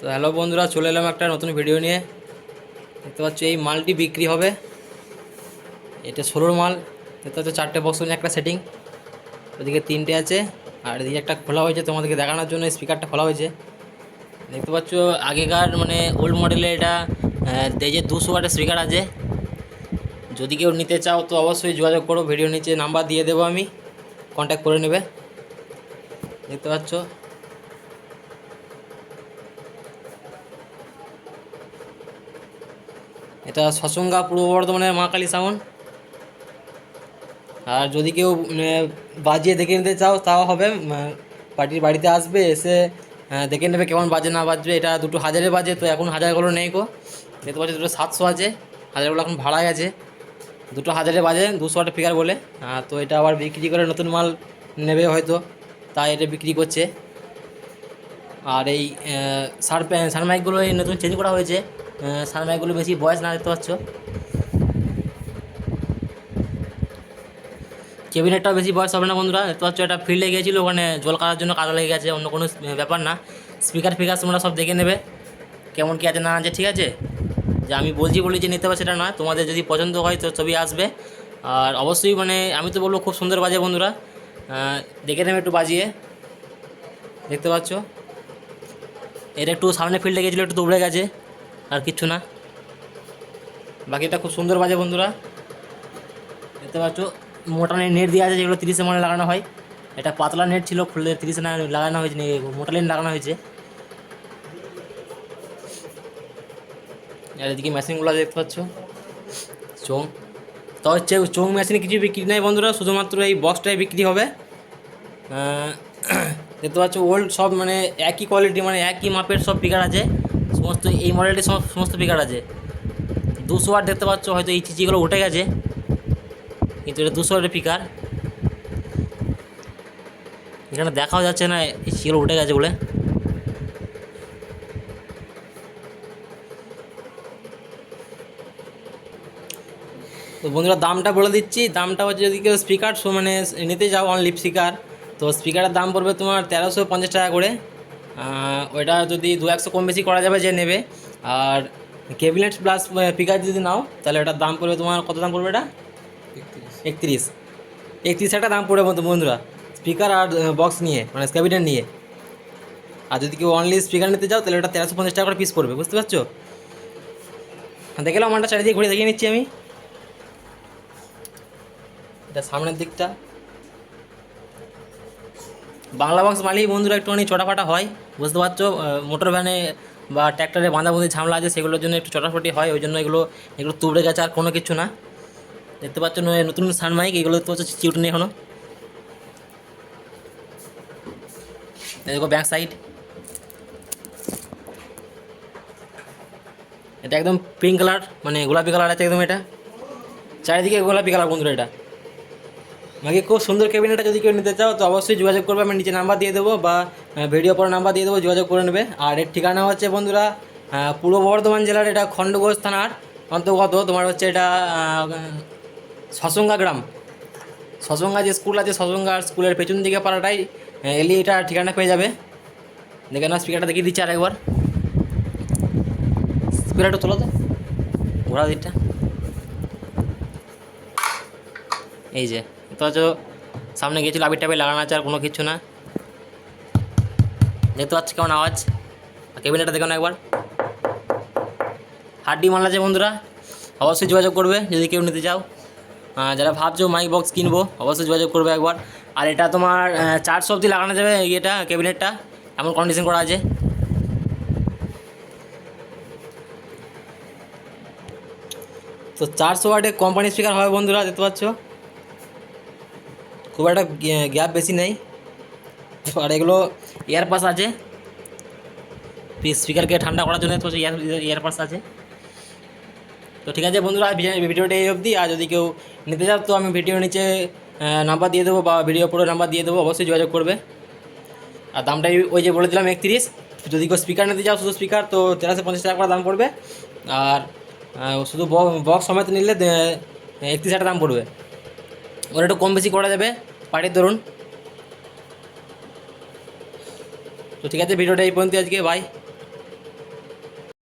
তো হ্যালো বন্ধুরা, চলে এলাম একটা নতুন ভিডিও নিয়ে। দেখতে পাচ্ছ, এই মালটি বিক্রি হবে। এটা ষোলোর মাল। দেখতে পাচ্ছ, চারটে বক্স নিয়ে একটা সেটিং ওদিকে তিনটে আছে, আর এদিকে একটা খোলা হয়েছে তোমাদেরকে দেখানোর জন্য স্পিকারটা খোলা হয়েছে। দেখতে পাচ্ছ, আগেকার মানে ওল্ড মডেলের এটা যে দুশো ওয়াটের স্পিকার আছে। যদি কেউ নিতে চাও তো অবশ্যই যোগাযোগ করো ভিডিও নিচে নাম্বার দিয়ে দেবো আমি। কন্ট্যাক্ট করে নেবে। দেখতে পাচ্ছ এটা সসঙ্গা পূর্ব বর্ধমানের মা কালী সাউন্ড আর যদি কেউ উম, বাজিয়ে দেখে নিতে চাও তাও হবে পার্টির বাড়িতে আসবে এসে দেখে নেবে কেমন বাজে না বাজবে। এটা দুটো হাজারে বাজে তো এখন হাজারগুলো নেই গো। দেখতে পাচ্ছি দুটো সাতশো আছে হাজারগুলো এখন ভাড়ায় আছে। দুটো হাজারে বাজে দুশো আট ফিগার বলে। তো এটা আবার বিক্রি করে নতুন মাল নেবে হয়তো তাই এটা বিক্রি করছে। আর এই সার সারমাইকগুলো এই নতুন চেঞ্জ করা হয়েছে। সারমাইকগুলো বেশি বয়স না দেখতে পাচ্ছ? কেবিনেটটাও বেশি বয়স হবে না বন্ধুরা, দেখতে পাচ্ছ, এটা ফিল্ডে গিয়েছিল, ওখানে জল কাটার জন্য কাদা লেগে গেছে, অন্য কোনো ব্যাপার না। স্পিকার ফিকার তোমরা সব দেখে নেবে, কেমন কী আছে না আছে, ঠিক আছে? যে আমি বলছি বলি যে নিতে পারছি সেটা নয়, তোমাদের যদি পছন্দ হয় তো ছবি আসবে। আর অবশ্যই মানে আমি তো বলব খুব সুন্দর বাজে বন্ধুরা দেখে নেবে একটু বাজিয়ে, দেখতে পাচ্ছ? এর একটু সামনে ফিল্ডে গেছিল একটু দৌড়ে গেছে। আর কিচ্ছু না। বাকিটা খুব সুন্দর বাজে বন্ধুরা। দেখতে পাচ্ছ মোটা নেট দিয়ে আছে, যেগুলো তিরিশে মানে লাগানো হয়। এটা পাতলা নেট ছিল, খুললে তিরিশে না লাগানো হয়েছে মোটা লাগানো হয়েছে। আর এদিকে মেশিনগুলো দেখতে পাচ্ছ। চোং তো হচ্ছে চোং মেশিনে কিছু বিক্রি নেই বন্ধুরা, শুধুমাত্র এই বক্সটাই বিক্রি হবে। দেখতে পাচ্ছ ওল্ড সব মানে একই কোয়ালিটি মানে একই মাপের সব পিকার আছে। সমস্ত এই মডেলটি সমস্ত পিকার আছে। দুশো ওয়াট দেখতে পাচ্ছ, হয়তো এই চিচিগুলো উঠে গেছে। কিন্তু এটা দুশো ওয়াটের পিকার। এখানে দেখাও যাচ্ছে না, এই চিচিগুলো উঠে গেছে বলে। তো বন্ধুরা, দামটা বলে দিচ্ছি। দামটা হচ্ছে যদি কেউ স্পিকার মানে নিতে যাও অনলি স্পিকার তো স্পিকারের দাম পড়বে তোমার তেরোশো পঞ্চাশ টাকা করে। ওইটা যদি দু একশো কম বেশি করা যাবে যে নেবে। আর ক্যাবিনেট প্লাস স্পিকার যদি নাও তাহলে ওটার দাম পড়বে তোমার কত দাম পড়বে এটা একত্রিশ। একত্রিশ। একটা দাম পড়বে বন্ধু বন্ধুরা। স্পিকার আর বক্স নিয়ে মানে ক্যাবিনেট নিয়ে। আর যদি কেউ অনলি স্পিকার নিতে যাও তাহলে ওটা তেরোশো পঞ্চাশ টাকা করে পিস পড়বে বুঝতে পারছ? দেখলাম আমারটা চারিদিকে ঘুরে দেখিয়ে নিচ্ছি আমি। এটা সামনের দিকটা। বাংলা বক্স মালিক বন্ধুরা একটুখানি চটাফাটা হয়, বুঝতে পারছ? মোটর ভ্যানে বা ট্র্যাক্টরে বাঁধাবুঁধি ঝামলা আছে, সেগুলোর জন্য একটু চটাফাটি হয়, ওই জন্য এগুলো এগুলো তুবড়ে গেছে আর কোনো কিছু না। দেখতে পাচ্ছ নতুন সানমাইক এগুলো দেখতে পাচ্ছ, চিউট নেই এখনও। এই দেখো ব্যাক সাইড এটা একদম পিঙ্ক কালার মানে গোলাপি কালার আছে একদম এটা। চারিদিকে গোলাপি কালার বন্ধুরা এটা। বাকি খুব সুন্দর ক্যাবিনেটটা যদি কেউ নিতে চাও তো অবশ্যই যোগাযোগ করবে আমি নিচে নাম্বার দিয়ে দেবো বা ভিডিও পরে নাম্বার দিয়ে দেবো যোগাযোগ করে নেবে। আর এর ঠিকানা হচ্ছে বন্ধুরা পূর্ব বর্ধমান জেলার এটা খণ্ডঘোষ থানার অন্তর্গত তোমার হচ্ছে এটা আহ, সসঙ্গা গ্রাম। সসঙ্গা যে স্কুল আছে সসঙ্গা স্কুলের পেছন দিকে পাড়াটাই এলি এটা ঠিকানা পেয়ে যাবে। দেখে না স্পিকারটা দেখিয়ে দিচ্ছি আরেকবার। স্পিকারটা তোলো তো ঘোরা দিকটা। এই যে হচ্ছে সামনে গিয়েছিল আবির টাবির লাগানো আছে আর কোনো কিছু না। দেখতে পাচ্ছি কেমন আওয়াজ? কেবিনেটটা দেখো না একবার। হাড্ডি মাল আছে বন্ধুরা, অবশ্যই যোগাযোগ করবে যদি কেউ নিতে চাও। যারা ভাবছ মাইক বক্স কিনবো, অবশ্যই যোগাযোগ করবে একবার। আর এটা তোমার চারশো অবধি লাগানো যাবে ইয়েটা, ক্যাবিনেটটা। এমন কন্ডিশন করা আছে। তো চারশো ওয়াটের কোম্পানি স্পিকার হবে বন্ধুরা, দেখতে পাচ্ছ? খুব একটা গ্যাপ বেশি নেই। আর এগুলো এয়ারপাস আছে। স্পিকারকে ঠান্ডা করার জন্য তো ইয়ার এয়ারপাস আছে। তো ঠিক আছে বন্ধুরা ভিডিওটা এই অবধি। আর যদি কেউ নিতে চাও তো আমি ভিডিও নিচে নাম্বার দিয়ে দেবো বা ভিডিও পুরো নাম্বার দিয়ে দেবো, অবশ্যই যোগাযোগ করবে। আর দামটা ওই- যে বলে দিলাম একত্রিশ। যদি কেউ স্পিকার নিতে চাও, শুধু স্পিকার তো তেরোশো পঞ্চাশ টাকা করে দাম পড়বে। আর শুধু বক্স সমেত নিলে একত্রিশ টাকা দাম পড়বে। ওর একটু কম বেশি করা যাবে, পার্টির ধরুন তো ঠিক আছে, ভিডিওটা এই পর্যন্ত আজকে বাই